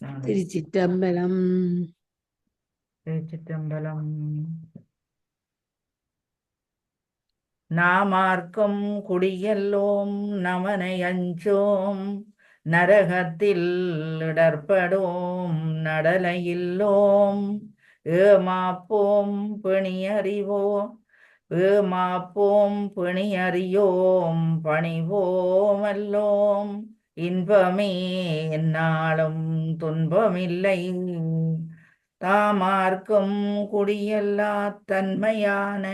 திருச்சிற்றம்பலம் திருச்சிற்றம்பலம் நாமார்க்கும் குடியல்லோம் நமனை அஞ்சோம். நரகத்தில் இடர்படோம் நடலையில்லோம். ஏமாப்போம் பிணியறிவோம். ஏமாப்போம் பிணியறியோம். பணிவோமல்லோம் இன்பமே என்னாலும் துன்பமில்லை. தாமார்க்கும் குடியல்லா தன்மையான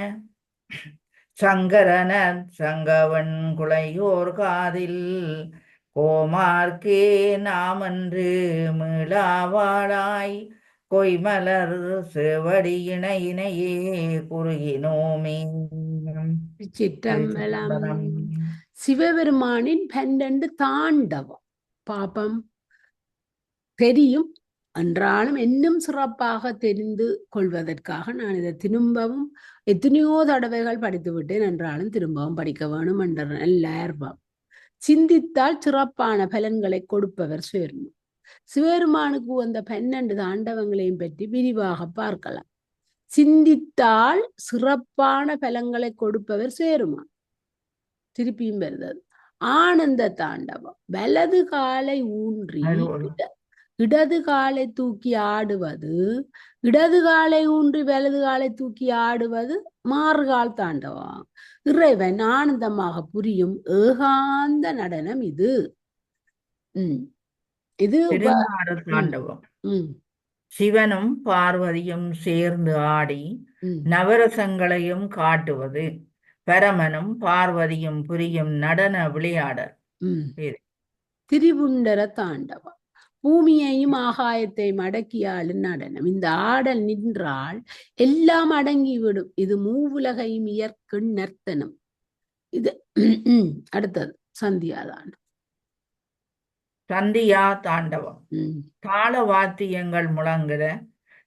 சங்கரன சங்கவன் குளையோர் காதில் கோமார்க்கே நாமன்று மீளாவாளாய் கொய்மலர் செவடி இணை இணையே குறுகினோமே. சிற்றம்பலம். சிவபெருமானின் பன்னெண்டு தாண்டவம். பாப்பம் தெரியும். என்றாலும் இன்னும் சிறப்பாக தெரிந்து கொள்வதற்காக நான் இதை திரும்பவும் எத்தனையோ தடவைகள் படித்து விட்டேன் என்றாலும் திரும்பவும் படிக்க வேணும் என்ற நல்ல ஆர்வம் சிந்தித்தால் சிறப்பான பலன்களை கொடுப்பவர் சிவருமான் சிவபெருமானுக்கு வந்த பன்னெண்டு தாண்டவங்களையும் பற்றி விரிவாக பார்க்கலாம். சிந்தித்தால் சிறப்பான பலங்களை கொடுப்பவர் சேருமான் திருப்பியும் வருது ஆனந்த தாண்டவம். வலது காலை ஊன்றி இடது காலை தூக்கி ஆடுவது இடது காலை ஊன்றி வலது காலை தூக்கி ஆடுவது மாறுகால் தாண்டவம். இறைவன் ஆனந்தமாக புரியும் ஏகாந்த நடனம் இது. உம் இது தாண்டவம். சிவனும் பார்வதியும் சேர்ந்து ஆடி நவரசங்களையும் காட்டுவது. பரமனும் பார்வதியும் புரியும் நடன விளையாடல். திரிபுண்டர தாண்டவம். பூமியையும் ஆகாயத்தையும் அடக்கியாளு நடனம். இந்த ஆடல் நின்றால் எல்லாம் அடங்கிவிடும். இது மூவுலகையும் இயற்கு நர்த்தனம். இது அடுத்தது சந்தியாதாண்டம் சந்தியா தாண்டவம். தாள வாத்தியங்கள் முழங்குற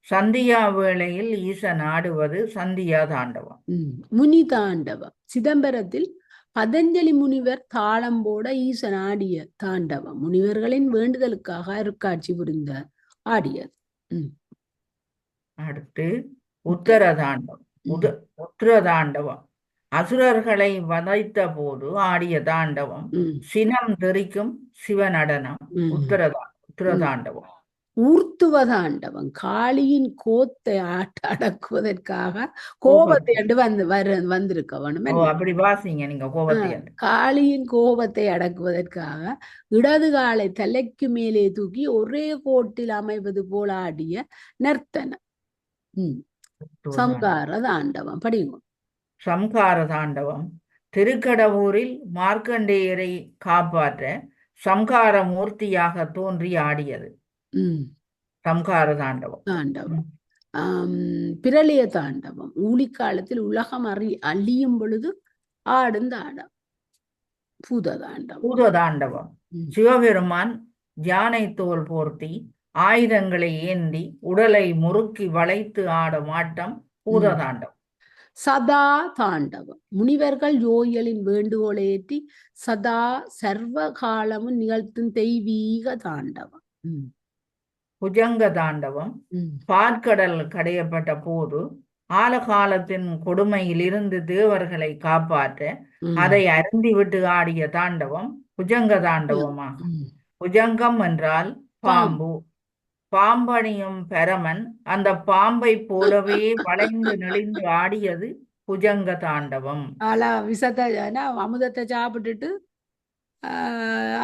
சந்தியா வேளையில் ஈசன் ஆடுவது சந்தியா தாண்டவம். முனி தாண்டவம். சிதம்பரத்தில் பதஞ்சலி முனிவர் தாளம் போட ஈசன் ஆடிய தாண்டவம். முனிவர்களின் வேண்டுதலுக்காக அருட்காட்சி புரிந்த ஆடியது. அடுத்து உத்தர தாண்டவம். உத உத்தர தாண்டவம். அசுரர்களை வதைத்த போது ஆடிய தாண்டவம். சினம் தெரிக்கும் சிவநடனம் உத்தரதா உத்தர தாண்டவம். ஊர்த்துவ தாண்டவம் காளியின் கோத்தை ஆட்ட அடக்குவதற்காக கோபத்தை அண்டு வந்து வர வந்திருக்க வேணும் அப்படி வாசிங்க நீங்க கோபத்தை காளியின் கோபத்தை அடக்குவதற்காக இடது காலை தலைக்கு மேலே தூக்கி ஒரே கோட்டில் அமைவது போல ஆடிய நர்த்தனம் உம் சம்கார தாண்டவம் படிங்க. சம்கார தாண்டவம் திருக்கடவூரில் மார்க்கண்டேயரை காப்பாற்ற சம்கார மூர்த்தியாக தோன்றி ஆடியது. சம்கார தாண்டவம் தாண்டவம் பிரளய தாண்டவம் ஊழிக்காலத்தில் உலகம் அறி அழியும் பொழுது ஆடும் தாண்டம் பூத தாண்டவம் பூத தாண்டவம் சிவபெருமான் யானை தோல் போர்த்தி ஆயுதங்களை ஏந்தி உடலை முறுக்கி வளைத்து ஆடும் ஆட்டம் பூத தாண்டவம் சதா தாண்டவம் முனிவர்கள் யோகிகளின் வேண்டுகோளை ஏற்றி சதா சர்வ காலமும் நிகழ்த்தும் தெய்வீக தாண்டவம் புஜங்க தாண்டவம் பாற்கடல் கடையப்பட்ட போது ஆலகாலத்தின் கொடுமையிலிருந்து தேவர்களை காப்பாற்ற அதை அருந்தி விட்டு ஆடிய தாண்டவம் புஜங்க தாண்டவமாகும் புஜங்கம் என்றால் பாம்பு. பாம்பணியும் பெரமன் அந்த பாம்பை போலவே வளைந்து நெளிந்து ஆடியது புஜங்க தாண்டவம் ஆலா விசத்தை அமுதத்தை சாப்பிட்டுட்டு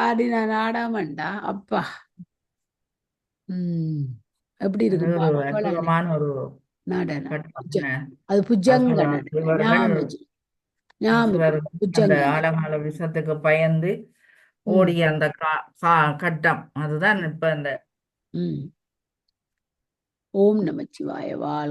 ஆடின நாடாமண்டா. அப்பா. உம் எப்படி இருக்கு ஒரு அது புஜங்க ஆழகால விஷத்துக்கு பயந்து ஓடிய அந்த கட்டம். அதுதான் இப்ப இந்த ஓம் நமச்சிவாய வாழ்க.